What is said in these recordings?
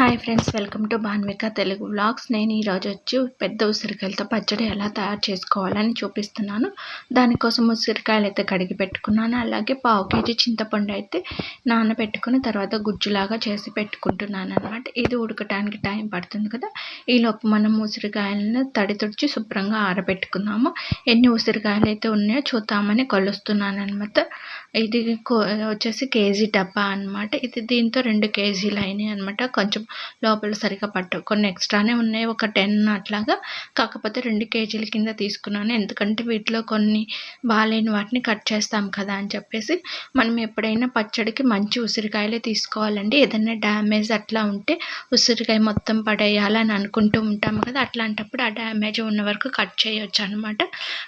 Hi friends welcome to Bhanvika Telugu blogs నేను ఈరోజు వచ్చి పెద్ద ఉసిరికాయలతో పచ్చడి ఎలా తయారు చేసుకోవాలని చూపిస్తున్నాను. దానికోసం ఉసిరికాయలు అయితే కడిగి పెట్టుకున్నాను. అలాగే పావు కేజీ చింతపండు అయితే నానబెట్టుకుని తర్వాత గుజ్జులాగా చేసి పెట్టుకుంటున్నాను అనమాట ఇది ఉడకటానికి టైం పడుతుంది కదా. ఈలోపు మనం ఉసిరికాయలను తడి తుడిచి శుభ్రంగా ఆరబెట్టుకుందాము ఎన్ని ఉసిరికాయలు అయితే ఉన్నాయో చూద్దామని కొలుస్తున్నాను అనమాట ఇది వచ్చేసి కేజీ డబ్బా అనమాట ఇది దీంతో రెండు కేజీలు అయినాయి అనమాట కొంచెం లోపల సరిగా పట్టు కొన్ని ఎక్స్ట్రానే ఉన్నాయి ఒక టెన్ అట్లాగా. కాకపోతే రెండు కేజీల కింద తీసుకున్నాను. ఎందుకంటే వీటిలో కొన్ని బాగాలేని వాటిని కట్ చేస్తాం కదా అని చెప్పేసి మనం ఎప్పుడైనా పచ్చడికి మంచి ఉసిరికాయలే తీసుకోవాలండి. ఏదైనా డ్యామేజ్ అట్లా ఉంటే ఉసిరికాయ మొత్తం పడేయాలని అనుకుంటూ ఉంటాం కదా. అట్లాంటప్పుడు ఆ డ్యామేజ్ ఉన్న వరకు కట్ చేయొచ్చు అనమాట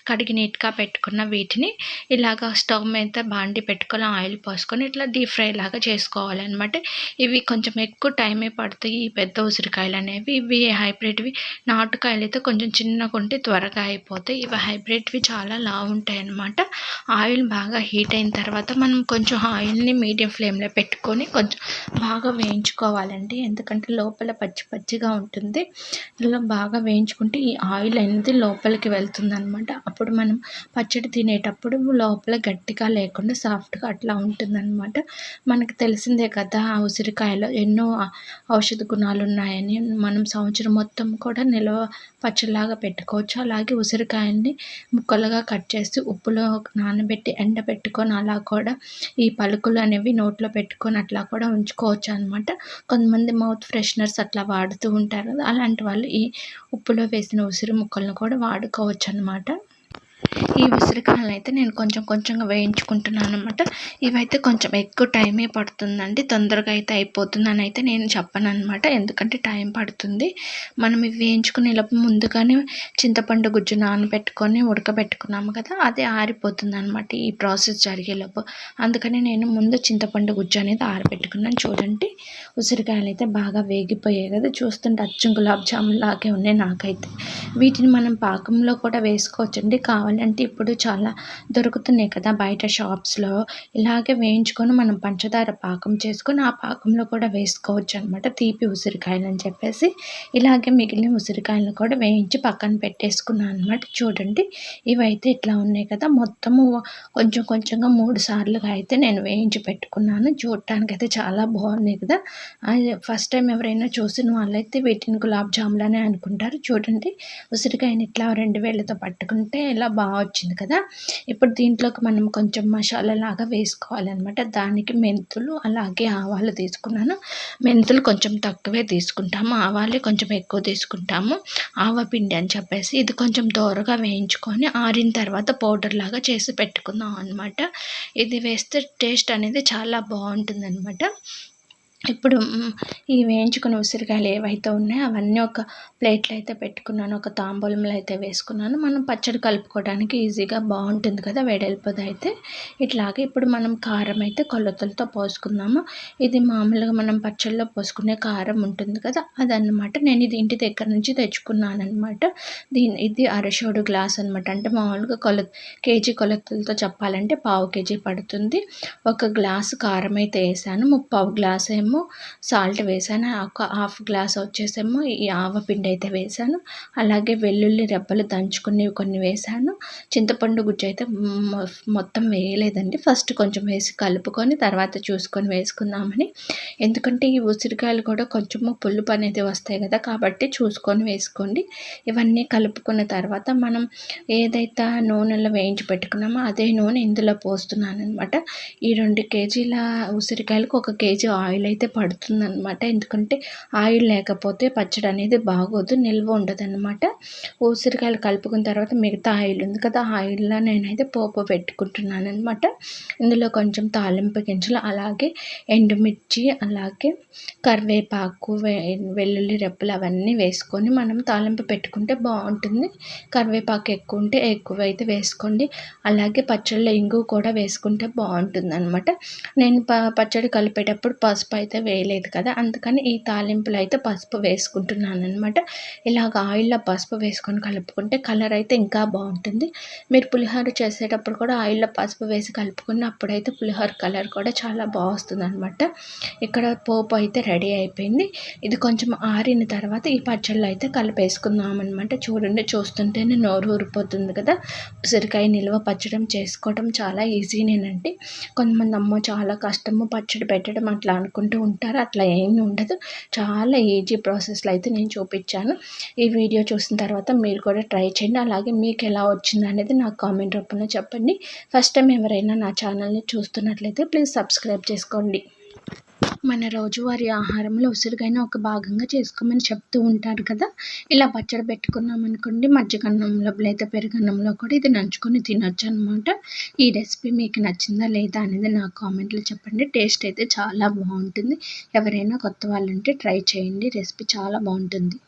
కడిగి నీట్గా పెట్టుకున్న వీటిని ఇలాగ స్టవ్ మీద బాండి పెట్టుకొని ఆయిల్ పోసుకొని ఇట్లా డీప్ ఫ్రై లాగా చేసుకోవాలన్నమాట. ఇవి కొంచెం ఎక్కువ టైమే పడతాయి. ఈ పెద్ద ఉసిరికాయలు అనేవి ఇవి హైబ్రిడ్వి? నాటుకాయలు అయితే కొంచెం చిన్నగా ఉంటే త్వరగా అయిపోతాయి. ఇవి హైబ్రిడ్వి చాలా లావు ఉంటాయి అన్నమాట ఆయిల్ బాగా హీట్ అయిన తర్వాత మనం కొంచెం ఆయిల్ని మీడియం ఫ్లేమ్లో పెట్టుకొని కొంచెం బాగా వేయించుకోవాలండి. ఎందుకంటే లోపల పచ్చి పచ్చిగా ఉంటుంది. ఇలా బాగా వేయించుకుంటే ఈ ఆయిల్ అనేది లోపలికి వెళ్తుంది అనమాట అప్పుడు మనం పచ్చడి తినేటప్పుడు లోపల గట్టిగా లేకుండా సాఫ్ట్గా అట్లా ఉంటుందన్నమాట. మనకు తెలిసిందే కదా ఆ ఉసిరికాయలో ఎన్నో ఔషధ గుణాలు ఉన్నాయని మనం సంవత్సరం మొత్తం కూడా నిల్వ పచ్చలాగా పెట్టుకోవచ్చు. అలాగే ఉసిరికాయల్ని ముక్కలుగా కట్ చేసి ఉప్పులో నానబెట్టి ఎండ పెట్టుకొని అలా కూడా ఈ పలుకులు అనేవి నోట్లో పెట్టుకొని అట్లా కూడా ఉంచుకోవచ్చు అనమాట కొంతమంది మౌత్ ఫ్రెషనర్స్ అట్లా వాడుతూ ఉంటారు అలాంటి వాళ్ళు ఈ ఉప్పులో వేసిన ఉసిరి ముక్కలను కూడా వాడుకోవచ్చు అనమాట ఈ ఉసిరికాయలను అయితే నేను కొంచెం కొంచెంగా వేయించుకుంటున్నాను అనమాట ఇవైతే కొంచెం ఎక్కువ టైమే పడుతుందండి. తొందరగా అయితే అయిపోతుందని అయితే నేను చెప్పను అనమాట ఎందుకంటే టైం పడుతుంది. మనం ఇవి వేయించుకునే లోపు ముందుగానే చింతపండు గుజ్జు నానబెట్టుకొని ఉడకబెట్టుకున్నాము కదా అది ఆరిపోతుంది అనమాట ఈ ప్రాసెస్ జరిగేలోపు అందుకని నేను ముందు చింతపండు గుజ్జు అనేది ఆరబెట్టుకున్నాను. చూడండి ఉసిరికాయలు అయితే బాగా వేగిపోయాయి కదా. చూస్తుంటే అచ్చం గులాబ్ జామున్ లాగే ఉన్నాయి నాకైతే. వీటిని మనం పాకంలో కూడా వేసుకోవచ్చండి. కావాలంటే అంటే ఇప్పుడు చాలా దొరుకుతున్నాయి కదా బయట షాప్స్లో. ఇలాగే వేయించుకొని మనం పంచదార పాకం చేసుకొని ఆ పాకంలో కూడా వేసుకోవచ్చు అనమాట తీపి ఉసిరికాయలు అని చెప్పేసి. ఇలాగే మిగిలిన ఉసిరికాయలను కూడా వేయించి పక్కన పెట్టేసుకున్నాను అనమాట చూడండి ఇవైతే ఇట్లా ఉన్నాయి కదా. మొత్తము కొంచెం కొంచెంగా మూడు సార్లుగా అయితే నేను వేయించి పెట్టుకున్నాను. చూడటానికి అయితే చాలా బాగున్నాయి కదా. ఫస్ట్ టైం ఎవరైనా చూసిన వాళ్ళైతే వీటిని గులాబ్ జాములనే అనుకుంటారు. చూడండి ఉసిరికాయని ఇట్లా రెండు వేళ్ళతో పట్టుకుంటే ఇలా బాగా వచ్చింది కదా. ఇప్పుడు దీంట్లోకి మనం కొంచెం మసాలా లాగా వేసుకోవాలన్నమాట. దానికి మెంతులు అలాగే ఆవాలు తీసుకున్నాను. మెంతులు కొంచెం తక్కువే తీసుకుంటాము. ఆవాలు కొంచెం ఎక్కువ తీసుకుంటాము. ఆవ పిండి అని చెప్పేసి ఇది కొంచెం దోరగా వేయించుకొని ఆరిన తర్వాత పౌడర్ లాగా చేసి పెట్టుకుందాం అనమాట ఇది వేస్తే టేస్ట్ అనేది చాలా బాగుంటుంది అనమాట ఇప్పుడు ఈ వేయించుకున్న ఉసిరికాయలు ఏవైతే ఉన్నాయో అవన్నీ ఒక ప్లేట్లో అయితే పెట్టుకున్నాను. ఒక తాంబూలంలో అయితే వేసుకున్నాను. మనం పచ్చడి కలుపుకోవడానికి ఈజీగా బాగుంటుంది కదా వేడెళ్ళిపోదు అయితే. ఇట్లాగే ఇప్పుడు మనం కారం అయితే కొలతలతో పోసుకుందాము. ఇది మామూలుగా మనం పచ్చళ్ళలో పోసుకునే కారం ఉంటుంది కదా అదనమాట నేను ఇది ఇంటి దగ్గర నుంచి తెచ్చుకున్నాను దీని ఇది అరషోడు గ్లాస్ అనమాట అంటే మామూలుగా కొల కేజీ కొలతలతో చెప్పాలంటే పావు కేజీ పడుతుంది. ఒక గ్లాసు కారం అయితే వేసాను. ముప్పావు గ్లాస్ ఏమో వచ్చేసేమో సాల్ట్ వేసాను. ఒక హాఫ్ గ్లాస్ వచ్చేసేమో ఈ ఆవపిండి అయితే వేసాను. అలాగే వెల్లుల్లి రెబ్బలు దంచుకునేవి కొన్ని వేసాను. చింతపండు గుజ్జు అయితే మొత్తం వేయలేదండి. ఫస్ట్ కొంచెం వేసి కలుపుకొని తర్వాత చూసుకొని వేసుకుందామని. ఎందుకంటే ఈ ఉసిరికాయలు కూడా కొంచెము పులుపు అనేది వస్తాయి కదా కాబట్టి చూసుకొని వేసుకోండి. ఇవన్నీ కలుపుకున్న తర్వాత మనం ఏదైతే నూనెలో వేయించి పెట్టుకున్నామో అదే నూనె ఇందులో పోస్తున్నాను అనమాట ఈ రెండు కేజీల ఉసిరికాయలకు ఒక కేజీ ఆయిల్ అయితే అయితే పడుతుందనమాట ఎందుకంటే ఆయిల్ లేకపోతే పచ్చడి అనేది బాగోదు నిల్వ ఉండదు అనమాట ఉసిరికాయలు కలుపుకున్న తర్వాత మిగతా ఆయిల్ ఉంది కదా ఆయిల్లో నేనైతే పోపు పెట్టుకుంటున్నాను అనమాట ఇందులో కొంచెం తాలింపు గింజలు అలాగే ఎండుమిర్చి అలాగే కరివేపాకు వెల్లుల్లి రెప్పలు అవన్నీ వేసుకొని మనం తాలింపు పెట్టుకుంటే బాగుంటుంది. కరివేపాకు ఎక్కువ ఉంటే ఎక్కువ అయితే వేసుకోండి. అలాగే పచ్చళ్ళ ఇంగు కూడా వేసుకుంటే బాగుంటుంది అనమాట నేను ప పచ్చడి కలిపేటప్పుడు పసుపు అయితే అయితే వేయలేదు కదా. అందుకని ఈ తాలింపులో అయితే పసుపు వేసుకుంటున్నాను అనమాట ఇలాగ ఆయిల్లో పసుపు వేసుకొని కలుపుకుంటే కలర్ అయితే ఇంకా బాగుంటుంది. మీరు పులిహోర చేసేటప్పుడు కూడా ఆయిల్లో పసుపు వేసి కలుపుకున్న అప్పుడైతే పులిహోర కలర్ కూడా చాలా బాగుస్తుంది అనమాట ఇక్కడ పోపు అయితే రెడీ అయిపోయింది. ఇది కొంచెం ఆరిన తర్వాత ఈ పచ్చళ్ళు అయితే కలిపేసుకుందాం అనమాట చూడండి చూస్తుంటేనే నోరు ఊరిపోతుంది కదా. ఉసిరికాయ నిల్వ పచ్చడం చేసుకోవడం చాలా ఈజీనేనండి కొంతమంది అమ్మో చాలా కష్టము పచ్చడి పెట్టడం అట్లా అనుకుంటూ ఉంటారు అట్లా ఏమీ ఉండదు. చాలా ఈజీ ప్రాసెస్లో అయితే నేను చూపించాను. ఈ వీడియో చూసిన తర్వాత మీరు కూడా ట్రై చేయండి. అలాగే మీకు ఎలా వచ్చింది అనేది నాకు కామెంట్ రూపంలో చెప్పండి. ఫస్ట్ టైం ఎవరైనా నా ఛానల్ని చూస్తున్నట్లయితే ప్లీజ్ సబ్స్క్రైబ్ చేసుకోండి. మన రోజువారీ ఆహారంలో ఉసిరికైనా ఒక భాగంగా చేసుకోమని చెప్తూ ఉంటారు కదా. ఇలా పచ్చడి పెట్టుకున్నాం అనుకోండి మజ్జిగన్నంలో లేదా పెరుగన్నంలో కూడా ఇది నంచుకొని తినొచ్చు అనమాట ఈ రెసిపీ మీకు నచ్చిందా లేదా అనేది నా కామెంట్లో చెప్పండి. టేస్ట్ అయితే చాలా బాగుంటుంది. ఎవరైనా కొత్త వాళ్ళు ఉంటే ట్రై చేయండి. రెసిపీ చాలా బాగుంటుంది.